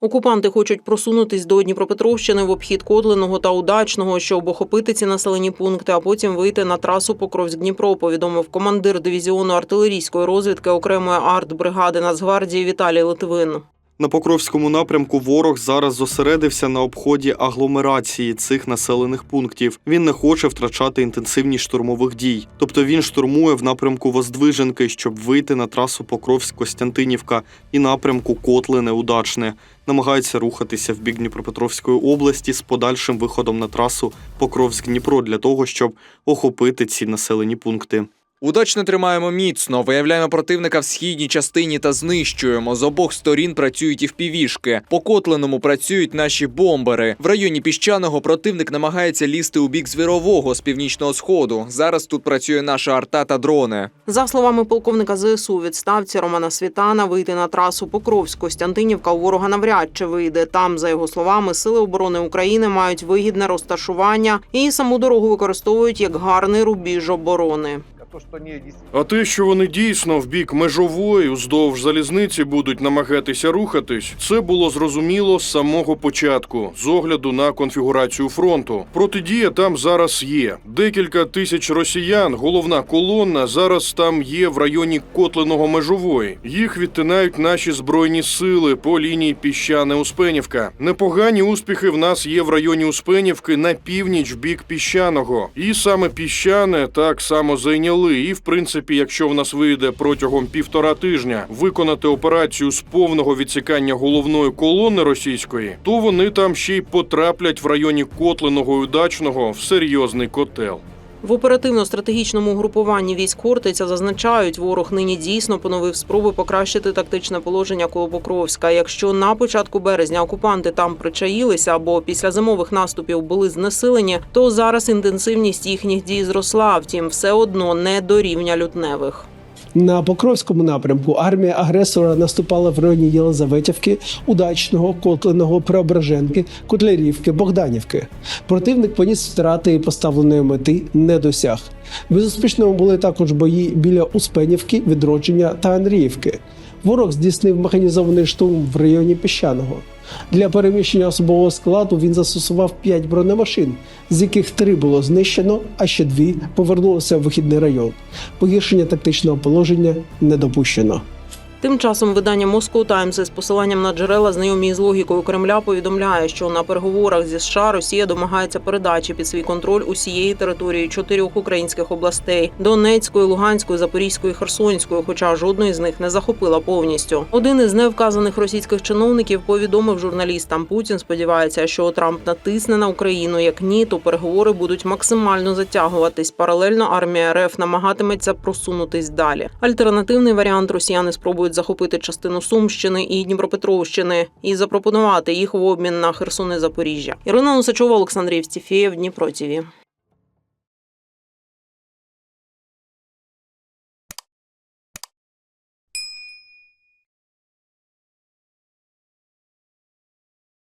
Окупанти хочуть просунутись до Дніпропетровщини в обхід кодленого та Удачного, щоб охопити ці населені пункти, а потім вийти на трасу Покровськ-Дніпро, повідомив командир дивізіону артилерійської розвідки окремої артбригади Нацгвардії Віталій Литвин. На Покровському напрямку ворог зараз зосередився на обході агломерації цих населених пунктів. Він не хоче втрачати інтенсивність штурмових дій. Тобто він штурмує в напрямку Воздвиженки, щоб вийти на трасу Покровськ-Костянтинівка і напрямку Котлине-Удачне. Намагається рухатися в бік Дніпропетровської області з подальшим виходом на трасу Покровськ-Дніпро для того, щоб охопити ці населені пункти. Удачно тримаємо міцно, виявляємо противника в східній частині та знищуємо. З обох сторін працюють і впівішки. По Котленому працюють наші бомбери. В районі піщаного противник намагається лізти у бік звірового з північного сходу. Зараз тут працює наша арта та дрони. За словами полковника ЗСУ відставці Романа Світана, вийти на трасу Покровськ-Костянтинівка у ворога навряд чи вийде. Там, за його словами, сили оборони України мають вигідне розташування і саму дорогу використовують як гарний рубіж оборони. А те, що вони дійсно в бік межової уздовж залізниці будуть намагатися рухатись, це було зрозуміло з самого початку, з огляду на конфігурацію фронту. Протидія там зараз є. Декілька тисяч росіян, головна колона зараз там є в районі Котленого межової. Їх відтинають наші збройні сили по лінії піщане Успенівка. Непогані успіхи в нас є в районі Успенівки на північ в бік піщаного. І саме піщане так само зайняли. І в принципі, якщо в нас вийде протягом півтора тижня виконати операцію з повного відсікання головної колони російської, то вони там ще й потраплять в районі Котленого і Удачного в серйозний котел. В оперативно-стратегічному групуванні військ Хортиця зазначають, ворог нині дійсно поновив спроби покращити тактичне положення коло Покровська. Якщо на початку березня окупанти там причаїлися або після зимових наступів були знесилені, то зараз інтенсивність їхніх дій зросла. Втім, все одно не до рівня лютневих. На Покровському напрямку армія агресора наступала в районі Єлизаветівки, Удачного, Котленого, Преображенки, Котлярівки, Богданівки. Противник поніс втрати і поставленої мети не досяг. Безуспішними були також бої біля Успенівки, Відродження та Андріївки. Ворог здійснив механізований штурм в районі Піщаного. Для переміщення особового складу він застосував 5 бронемашин, з яких 3 було знищено, а ще 2 повернулися в вихідний район. Погіршення тактичного положення не допущено. Тим часом видання Moscow Times із посиланням на джерела, знайомі з логікою Кремля, повідомляє, що на переговорах зі США Росія домагається передачі під свій контроль усієї території чотирьох українських областей Донецької, Луганської, Запорізької, Херсонської, хоча жодної з них не захопила повністю. Один із невказаних російських чиновників повідомив журналістам Путін. Сподівається, що Трамп натисне на Україну. Як ні, то переговори будуть максимально затягуватись. Паралельно армія РФ намагатиметься просунутись далі. Альтернативний варіант росіяни спробують захопити частину Сумщини і Дніпропетровщини і запропонувати їх в обмін на Херсон і Запоріжжя. Ірина Носачова, Олександр Євстіфєєв, Дніпро ТІВІ.